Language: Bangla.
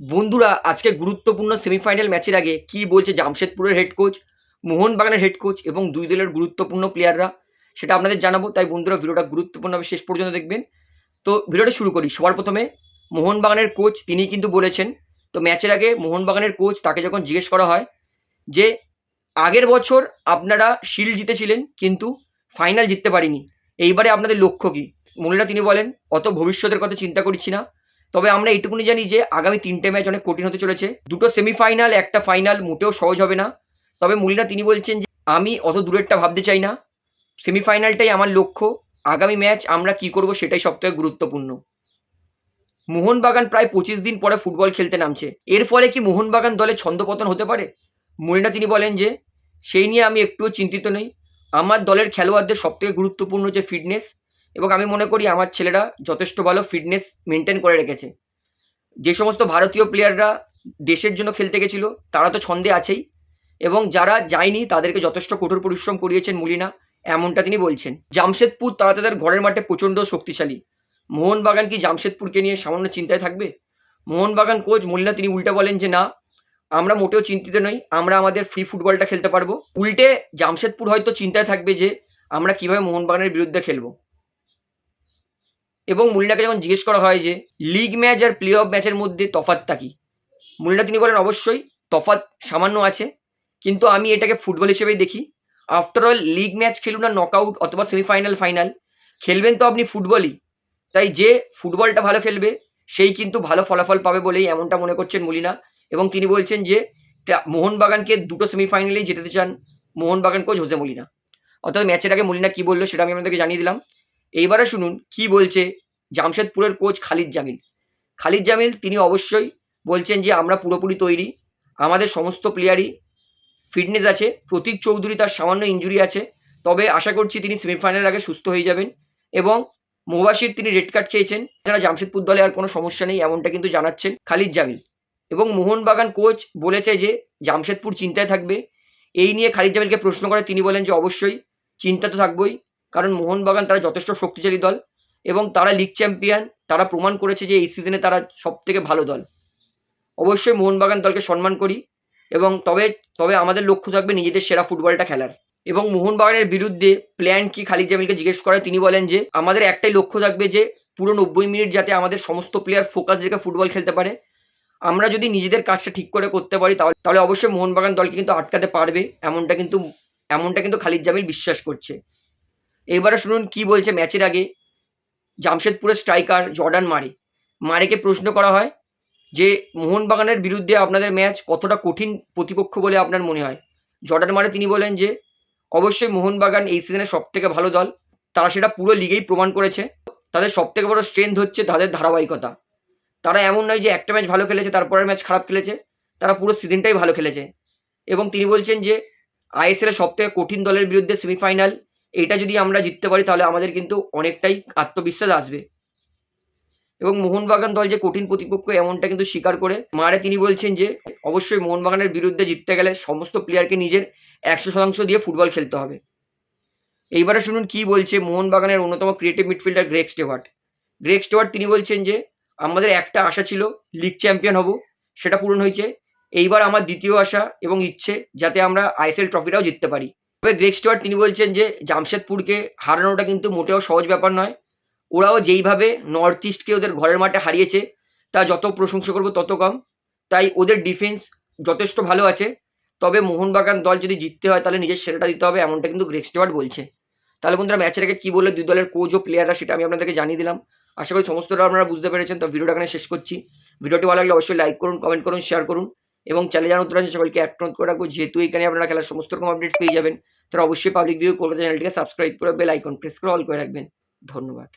বন্ধুরা, আজকে গুরুত্বপূর্ণ সেমিফাইনাল ম্যাচের আগে কি বলছে জামশেদপুরের হেড কোচ মোহনবাগানের হেড কোচ এবং দুই দলের গুরুত্বপূর্ণ প্লেয়াররা সেটা আপনাদের জানাব, তাই বন্ধুরা ভিডিওটা গুরুত্বপূর্ণভাবে শেষ পর্যন্ত দেখবেন। তো ভিডিওটা শুরু করি। সবার প্রথমে মোহনবাগানের কোচ তিনি কিন্তু বলেছেন, তো ম্যাচের আগে মোহনবাগানের কোচ তাকে যখন জিজ্ঞেস করা হয় যে, আগের বছর আপনারা শিল্ড জিতেছিলেন, কিন্তু ফাইনাল জিততে পারিনি। এইবারে আপনাদের লক্ষ্য কী? মূল্যটা তিনি বলেন, অত ভবিষ্যতের কথা চিন্তা করছি না। তবে আমরা এইটুকুনি জানি যে আগামী তিনটে ম্যাচ অনেক কঠিন হতে চলেছে। দুটো সেমিফাইনাল, একটা ফাইনাল মোটেও সহজ হবে না। তবে মুলিনা, তিনি বলছেন যে আমি অত দূরেরটা ভাবতে চাই না। সেমিফাইনালটাই আমার লক্ষ্য। আগামী ম্যাচ আমরা কি করব সেটাই সবথেকে গুরুত্বপূর্ণ। মোহনবাগান প্রায় পঁচিশ দিন পরে ফুটবল খেলতে নামছে। এর ফলে কি মোহনবাগান দলে ছন্দপতন হতে পারে? মুলিনা, তিনি বলেন যে সেই নিয়ে আমি একটুও চিন্তিত নই। আমার দলের খেলোয়াড়দের সবথেকে গুরুত্বপূর্ণ যে ফিটনেস এবং আমি মনে করি আমার ছেলেরা যথেষ্ট ভালো ফিটনেস মেনটেন করে রেখেছে। যে সমস্ত ভারতীয় প্লেয়াররা দেশের জন্য খেলতে গেছিল, তারা তো ছন্দে আছেই। এবং যারা যায়নি, তাদেরকে যথেষ্ট কঠোর পরিশ্রম করিয়েছেন মুলিনা, এমনটা তিনি বলছেন। জামশেদপুর তারা তাদের ঘরের মাঠে প্রচণ্ড শক্তিশালী। মোহনবাগান কি জামশেদপুরকে নিয়ে সামান্য চিন্তায় থাকবে? মোহনবাগান কোচ মুলিনা, তিনি উল্টে বলেন যে না, আমরা মোটেও চিন্তিত নই, আমরা আমাদের ফ্রি ফুটবলটা খেলতে পারব। উল্টে জামশেদপুর হয়তো চিন্তায় থাকবে যে, আমরা কীভাবে মোহনবাগানের বিরুদ্ধে খেলব। এবং মুলিনাকে যখন জিজ্ঞেস করা হয় যে, লিগ ম্যাচ আর প্লে অফ ম্যাচের মধ্যে তফাতটা কি? মুলিনা তিনি বলেন, অবশ্যই, তফাৎ সামান্য আছে, কিন্তু আমি এটাকে ফুটবল হিসেবেই দেখি। আফটার অল লিগ ম্যাচ খেলুন না নকআউট অথবা সেমিফাইনাল ফাইনাল খেলবেন তো আপনি ফুটবলই। তাই যে ফুটবলটা ভালো খেলবে, সেই কিন্তু ভালো ফলাফল পাবে বলেই এমনটা মনে করছেন মুলিনা। এবং তিনি বলছেন যে মোহনবাগানকে দুটো সেমিফাইনালেই জেতাতে চান মোহনবাগান কোচ হোসে মলিনা। অর্থাৎ ম্যাচের আগে মলিনা কি বলল সেটা আমি আপনাদেরকে জানিয়ে দিলাম। এইবারে শুনুন, কি বলছে জামশেদপুরের কোচ খালিদ জামিল? খালিদ জামিল তিনি অবশ্যই বলছেন যে, আমরা পুরোপুরি তৈরি, আমাদের সমস্ত প্লেয়ারই ফিটনেস আছে, প্রতীক চৌধুরী তার সামান্য ইঞ্জুরি আছে, তবে আশা করছি তিনি সেমিফাইনালের আগে সুস্থ হয়ে যাবেন এবং মোবাসির তিনি রেড কার্ড খেয়েছেন যারা জামশেদপুর দলে আর কোনো সমস্যা নেই এমনটা কিন্তু জানাচ্ছেন খালিদ জামিল। এবং মোহনবাগান কোচ বলেছে যে, জামশেদপুর চিন্তায় থাকবে, এই নিয়ে খালিদ জামিলকে প্রশ্ন করে তিনি বলেন যে, অবশ্যই চিন্তা তো থাকবই কারণ মোহনবাগান তারা যথেষ্ট শক্তিশালী দল এবং তারা লিগ চ্যাম্পিয়ন তারা প্রমাণ করেছে যে এই সিজনে তারা সব থেকে ভালো দল। অবশ্যই মোহনবাগান দলকে সম্মান করি এবং তবে তবে আমাদের লক্ষ্য থাকবে নিজেদের সেরা ফুটবলটা খেলার। এবং মোহনবাগানের বিরুদ্ধে প্ল্যান কি খালিদ জামিলকে জিজ্ঞেস করে তিনি বলেন যে, আমাদের একটাই লক্ষ্য থাকবে যে পুরো নব্বই মিনিট যাতে আমাদের সমস্ত প্লেয়ার ফোকাস রেখে ফুটবল খেলতে পারে। আমরা যদি নিজেদের কাজটা ঠিক করে করতে পারি তাহলে তাহলে অবশ্যই মোহনবাগান দলকে কিন্তু আটকাতে পারবে, এমনটা কিন্তু এমনটা কিন্তু খালিদ জামিল বিশ্বাস করছে। এবারে শুনুন কি বলছে ম্যাচের আগে। জামশেদপুরের স্ট্রাইকার জর্ডান মারে। মারেকে প্রশ্ন করা হয় যে, মোহনবাগানের বিরুদ্ধে আপনাদের ম্যাচ কতটা কঠিন প্রতিপক্ষ বলে আপনার মনে হয়? জর্ডান মারে তিনি বলেন যে, অবশ্যই মোহনবাগান এই সিজনে সব থেকে ভালো দল। তারা সেটা পুরো লিগেই প্রমাণ করেছে। তাদের সব থেকে বড় স্ট্রেংথ হচ্ছে তাদের ধারাবাহিকতা। তারা এমন নয় যে একটা ম্যাচ ভালো খেলেছে, তারপরের ম্যাচ খারাপ খেলেছে। তারা পুরো সিজনটাই ভালো খেলেছে। এবং তিনি বলছেন যে, আইএসএল সব থেকে কঠিন দলের বিরুদ্ধে সেমিফাইনাল এটা যদি আমরা জিততে পারি, তাহলে আমাদের কিন্তু অনেকটাই আত্মবিশ্বাস আসবে। এবং মোহনবাগান দল যে কঠিন প্রতিপক্ষ, এমনটা কিন্তু স্বীকার করে মারে। তিনি বলছেন যে, অবশ্যই মোহনবাগানের বিরুদ্ধে জিততে গেলে সমস্ত প্লেয়ারকে নিজের একশো শতাংশ দিয়ে ফুটবল খেলতে হবে। এইবারে শুনুন কি বলছে মোহনবাগানের অন্যতম creative midfielder Greg Stewart Greg Stewart তিনি বলছেন যে, আমাদের একটা আশা ছিল লিগ চ্যাম্পিয়ন হব, সেটা পূরণ হয়েছে। এইবার আমার দ্বিতীয় আশা এবং ইচ্ছে, যাতে আমরা আইএসএল ট্রফিটাও জিততে পারি। তবে গ্রেক স্টুয়ার্ট তিনি বলছেন যে জামশেদপুরকে হারানোটা কিন্তু মোটেও সহজ ব্যাপার নয়। ওরাও যেইভাবে নর্থ ইস্টকে ওদের ঘরের মাঠে হারিয়েছে, তা যত প্রশংসা করব তত কম। তাই ওদের ডিফেন্স যথেষ্ট ভালো আছে। তবে মোহনবাগান দল যদি জিততে হয়, তাহলে নিজের সেরাটা দিতে হবে, এমনটা কিন্তু গ্রেক স্টুয়ার্ট বলছে। তাহলে বন্ধুরা ম্যাচের আগে কী বললে? দুই দলের কোচ ও প্লেয়াররা সেটা আমি আপনাদেরকে জানিয়ে দিলাম। আশা করি সমস্তটা আপনারা বুঝতে পেরেছেন। তো ভিডিওটা এখানে শেষ করছি। ভিডিওটি ভালো লাগলে অবশ্যই লাইক করুন কমেন্ট করুন শেয়ার করুন। এবং চ্যানেল যারা উত্তর আছে সকলকে অ্যাক্ট করে রাখব, যেহেতু এখানে আপনারা খেলার সমস্ত রকম আপডেট পেয়ে যাবেন তারা অবশ্যই পাবলিক ভিউ কলকাতা চ্যানেলটিকে সাবস্ক্রাইব করে বেল আইকন প্রেস করে অল করে রাখবেন। ধন্যবাদ।